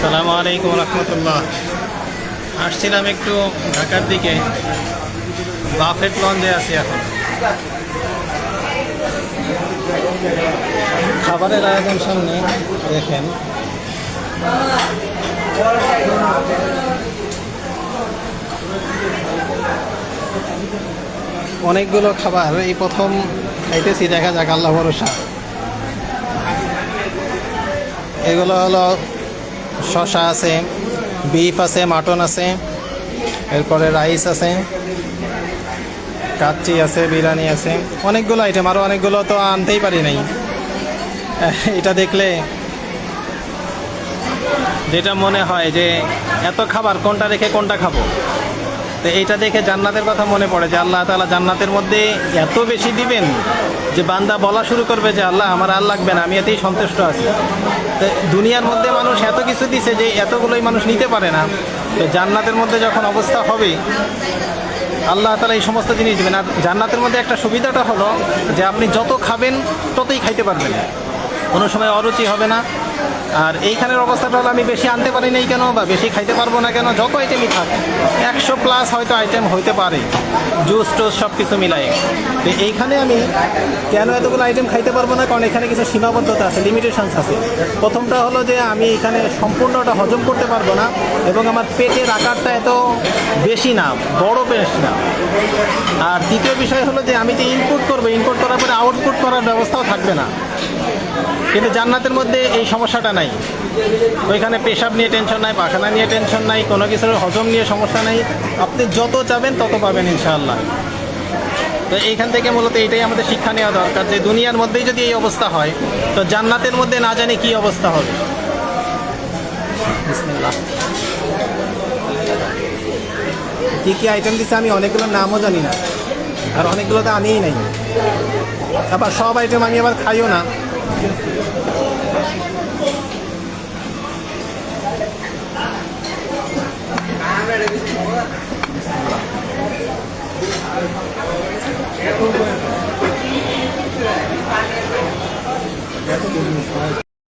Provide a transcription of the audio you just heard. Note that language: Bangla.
আসসালামু আলাইকুম রহমতুল্লাহ। আসছিলাম একটু ঢাকার দিকে। বাফেট লঞ্চে আছি এখন। খাবারের আয়োজন সামনে, দেখেন। অনেকগুলো খাবার, এই প্রথম খাইতেছি, দেখা যাক, আল্লাহ ভরসা। এগুলো হলো শশা আছে বিফ আছে মাটন আছে, এরপরে রাইস আছে, কাচ্চি আছে, বিরিয়ানি আছে, অনেকগুলো আইটেম আরও অনেকগুলো তো আনতেই পারি নাই। এটা দেখলে যেটা মনে হয় যে এত খাবার কোনটা রেখে কোনটা খাব? তো এইটা দেখে জান্নাতের কথা মনে পড়ে যে আল্লাহ তালা জান্নাতের মধ্যে এত বেশি দিবেন যে বান্দা বলা শুরু করবে যে আল্লাহ, আমার আর লাগবে না, আমি এতেই সন্তুষ্ট আছি। তো দুনিয়ার মধ্যে মানুষ এত কিছু দিছে যে এতগুলোই মানুষ নিতে পারে না। তো জান্নাতের মধ্যে যখন অবস্থা হবে, আল্লাহ তালা এই সমস্ত জিনিস দেবেন। আর জান্নাতের মধ্যে একটা সুবিধাটা হলো যে আপনি যত খাবেন, ততই খাইতে পারবেন। কোনো সময় অরুচি হবে না। আর এইখানের অবস্থাটা হলো আমি বেশি আনতে পারি নাই কেন বা বেশি খাইতে পারব না কেন? যত আইটেমই থাক, একশো প্লাস হয়তো আইটেম হইতে পারে। জুস টুস সব কিছু মিলাই তো এইখানে আমি কেন এতগুলো আইটেম খাইতে পারব না? কারণ এখানে কিছু সীমাবদ্ধতা আছে লিমিটেশনস আছে। প্রথমটা হলো যে আমি এখানে সম্পূর্ণটা হজম করতে পারব না এবং আমার পেটের আকারটা এত বেশি না, বড় বেশ না। আর দ্বিতীয় বিষয় হলো যে আমি যে ইনপুট করব ইনপুট করার পরে আউটপুট করার ব্যবস্থাও থাকবে না। কিন্তু জান্নাতের মধ্যে এই সমস্যাটা নাই। ওইখানে পেশাব নিয়ে টেনশন নাই, পাখানা নিয়ে টেনশন নাই, কোনো কিছুর হজম নিয়ে সমস্যা নাই। আপনি যত চাবেন তত পাবেন ইনশাআল্লাহ। তো এইখান থেকে মূলত এইটাই আমাদের শিক্ষা নেওয়া দরকার যে দুনিয়ার মধ্যেই যদি এই অবস্থা হয়, তো জান্নাতের মধ্যে না জানি কি অবস্থা হবে। কী কী আইটেম দিচ্ছে আমি অনেকগুলোর নামও জানি না। আর অনেকগুলো তো আনিই নাই। আবার সব আইটেম আমি আবার খাইও না। That's good news, right?